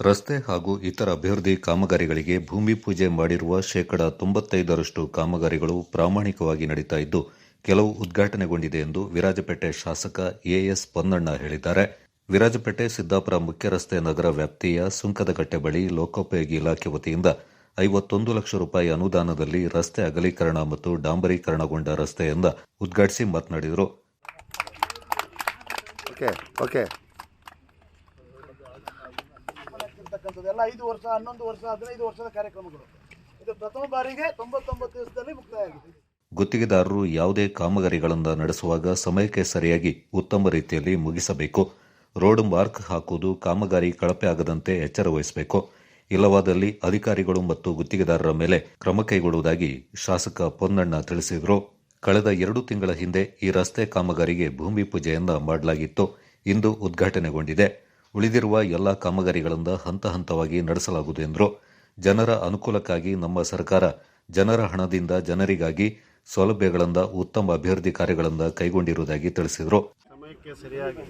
ರಸ್ತೆ ಹಾಗೂ ಇತರ ಅಭಿವೃದ್ಧಿ ಕಾಮಗಾರಿಗಳಿಗೆ ಭೂಮಿ ಪೂಜೆ ಮಾಡಿರುವ ಶೇಕಡ ತೊಂಬತ್ತೈದರಷ್ಟು ಕಾಮಗಾರಿಗಳು ಪ್ರಾಮಾಣಿಕವಾಗಿ ನಡೀತಾ ಇದ್ದು, ಕೆಲವು ಉದ್ಘಾಟನೆಗೊಂಡಿದೆ ಎಂದು ವಿರಾಜಪೇಟೆ ಶಾಸಕ ಎಎಸ್ ಪೊನ್ನಣ್ಣ ಹೇಳಿದ್ದಾರೆ. ವಿರಾಜಪೇಟೆ ಸಿದ್ದಾಪುರ ಮುಖ್ಯ ರಸ್ತೆ ನಗರ ವ್ಯಾಪ್ತಿಯ ಸುಂಕದಕಟ್ಟೆ ಬಳಿ ಲೋಕೋಪಯೋಗಿ ಇಲಾಖೆ ವತಿಯಿಂದ ಐವತ್ತೊಂದು ಲಕ್ಷ ರೂಪಾಯಿ ಅನುದಾನದಲ್ಲಿ ರಸ್ತೆ ಅಗಲೀಕರಣ ಮತ್ತು ಡಾಂಬರೀಕರಣಗೊಂಡ ರಸ್ತೆಯಿಂದ ಉದ್ಘಾಟಿಸಿ ಮಾತನಾಡಿದರು. ಓಕೆ ಎಲ್ಲ ಐದು ವರ್ಷ, ಹನ್ನೊಂದು ವರ್ಷ, ಹದಿನೈದು ವರ್ಷದ ಕಾರ್ಯಕ್ರಮಗಳು. ಇದು ಪ್ರಥಮ ಬಾರಿಗೆ ತೊಂಬತ್ತೊಂಬತ್ತು ದಿವಸದಲ್ಲಿ ಮುಕ್ತಾಯ ಆಗಿದೆ ಗುತ್ತಿಗೆದಾರರು ಯಾವುದೇ ಕಾಮಗಾರಿಗಳನ್ನು ನಡೆಸುವಾಗ ಸಮಯಕ್ಕೆ ಸರಿಯಾಗಿ ಉತ್ತಮ ರೀತಿಯಲ್ಲಿ ಮುಗಿಸಬೇಕು. ರೋಡ್ ಮಾರ್ಕ್ ಹಾಕುವುದು ಕಾಮಗಾರಿ ಕಳಪೆ ಆಗದಂತೆ ಎಚ್ಚರ ವಹಿಸಬೇಕು. ಇಲ್ಲವಾದಲ್ಲಿ ಅಧಿಕಾರಿಗಳು ಮತ್ತು ಗುತ್ತಿಗೆದಾರರ ಮೇಲೆ ಕ್ರಮ ಕೈಗೊಳ್ಳುವುದಾಗಿ ಶಾಸಕ ಪೊನ್ನಣ್ಣ ತಿಳಿಸಿದರು. ಕಳೆದ ಎರಡು ತಿಂಗಳ ಹಿಂದೆ ಈ ರಸ್ತೆ ಕಾಮಗಾರಿಗೆ ಭೂಮಿ ಪೂಜೆಯನ್ನ ಮಾಡಲಾಗಿತ್ತು. ಇಂದು ಉದ್ಘಾಟನೆಗೊಂಡಿದೆ. ಉಳಿದಿರುವ ಎಲ್ಲ ಕಾಮಗಾರಿಗಳಿಂದ ಹಂತ ಹಂತವಾಗಿ ನಡೆಸಲಾಗುವುದು ಎಂದರು. ಜನರ ಅನುಕೂಲಕ್ಕಾಗಿ ನಮ್ಮ ಸರ್ಕಾರ ಜನರ ಹಣದಿಂದ ಜನರಿಗಾಗಿ ಸೌಲಭ್ಯಗಳಿಂದ ಉತ್ತಮ ಅಭಿವೃದ್ಧಿ ಕಾರ್ಯಗಳಿಂದ ಕೈಗೊಂಡಿರುವುದಾಗಿ ತಿಳಿಸಿದರು. ಸಮಯಕ್ಕೆ ಸರಿಯಾಗಿ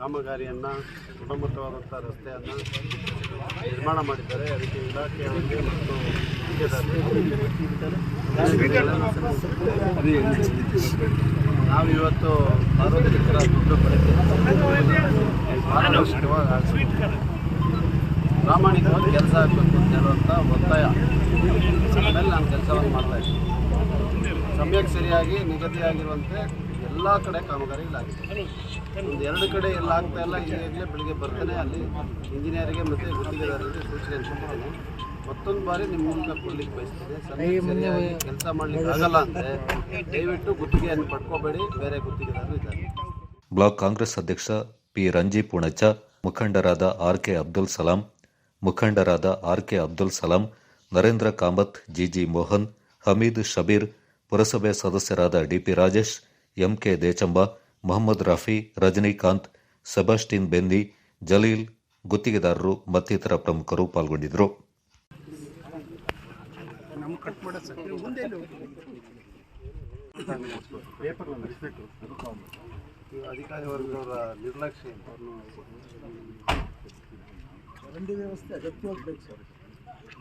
ಕಾಮಗಾರಿಯನ್ನು ಗುಣಮಟ್ಟವಾದಂಥ ರಸ್ತೆಯನ್ನು ನಿರ್ಮಾಣ ಮಾಡಿದ್ದಾರೆ. ಅದಕ್ಕೆ ಇಲಾಖೆಯವರಿಗೆ ಮತ್ತು ನಾವು ಇವತ್ತು ಸಾರ್ವಜನಿಕರ ದುಡ್ಡು ಬಳಕೆ ಪಾರದರ್ಶಕವಾಗಿ ಆಗ್ಬೇಕು. ಪ್ರಾಮಾಣಿಕವಾಗಿ ಕೆಲಸ ಆಗಬೇಕು ಅಂತ ಹೇಳುವಂಥ ಒತ್ತಾಯ. ಆಮೇಲೆ ನಾನು ಕೆಲಸವನ್ನು ಮಾಡ್ತಾ ಇದ್ದೀನಿ. ಸಮಯಕ್ಕೆ ಸರಿಯಾಗಿ ನಿಗದಿಯಾಗಿರುವಂತೆ ಎಲ್ಲ ಕಡೆ ಕಾಮಗಾರಿಗಳಾಗಿದೆ ಒಂದು ಎರಡು ಕಡೆ ಎಲ್ಲ ಆಗ್ತಾ ಇಲ್ಲ ಈಗಾಗಲೇ ಬೆಳಿಗ್ಗೆ ಬರ್ತಾನೆ ಅಲ್ಲಿ ಇಂಜಿನಿಯರಿಗೆ ಮತ್ತು ಗುತ್ತಿಗೆದಾರರಿಗೆ ಸೂಚನೆ ಕೊಡ್ತೀನಿ. ಮತ್ತೊಂದು ಬಾರಿ ನಿಮ್ಮ ಮೂಲಕ ಕೊಡ್ಲಿಕ್ಕೆ ಬಯಸ್ತೀನಿ. ಸಮಯಕ್ಕೆ ಸರಿಯಾಗಿ ಕೆಲಸ ಮಾಡ್ಲಿಕ್ಕೆ ಆಗಲ್ಲ ಅಂದರೆ ದಯವಿಟ್ಟು ಗುತ್ತಿಗೆಯನ್ನು ಪಡ್ಕೋಬೇಡಿ, ಬೇರೆ ಗುತ್ತಿಗೆದಾರರು ಇದ್ದಾರೆ. ಬ್ಲಾಕ್ ಕಾಂಗ್ರೆಸ್ ಅಧ್ಯಕ್ಷ ಪಿ ರಂಜಿ ಪುಣಚ ಮುಖಂಡರಾದ ಆರ್ ಕೆ ಅಬ್ದುಲ್ ಸಲಾಂ ಮುಖಂಡರಾದ R K Abdul Salam, Narendra Kamath, G G Mohan, Hameed Shabeer, ಪುರಸಭೆ ಸದಸ್ಯರಾದ D P Rajesh, M K Dechamba, Mohammed Rafi, Rajinikanth, Sebastian Bendi Jaleel ಗುತ್ತಿಗೆದಾರರು ಮತ್ತಿತರ ಪ್ರಮುಖರು ಪಾಲ್ಗೊಂಡಿದ್ದರು. ಅಧಿಕಾರಿ ವರ್ಗದವರ ನಿರ್ಲಕ್ಷ್ಯ ಚರಂಡಿ ವ್ಯವಸ್ಥೆ ಅಗತ್ಯವಾಗಿ ಬೇಕು ಸರ್.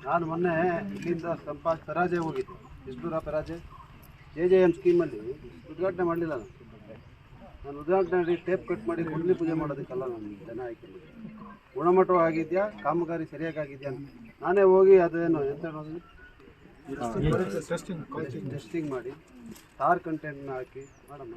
ನಾನು ಮೊನ್ನೆ ಇಲ್ಲಿಂದ ಸಂಪಾ ಪರಾಜಯ ಹೋಗಿದ್ದೆ. ಎಷ್ಟು ಪರಾಜೆ ಪೆರಾಜೆ ಜೆ ಜೆ ಎಂ ಸ್ಕೀಮಲ್ಲಿ ಉದ್ಘಾಟನೆ ಮಾಡಲಿಲ್ಲ ನಾನು. ನಾನು ಉದ್ಘಾಟನೆ ಮಾಡಿ ಟೇಪ್ ಕಟ್ ಮಾಡಿ ಗುಂಡ್ಲಿ ಪೂಜೆ ಮಾಡೋದಕ್ಕಲ್ಲ ನಾನು ಜನ ಆಯ್ಕೆ ಗುಣಮಟ್ಟ ಗುಣಮಟ್ಟವಾಗಿದೆಯಾ ಕಾಮಗಾರಿ ಸರಿಯಾಗಿ ಆಗಿದೆಯಾ ನಾನೇ ಹೋಗಿ ಅದೇನು ಎಂತ ಹೇಳೋದು? ಟೆಸ್ಟಿಂಗ್ ಮಾಡಿ ಸ್ಟಾರ್ ಕಂಟೆಂಟ್ನ ಹಾಕಿ. ಮಾಡಮ್ಮ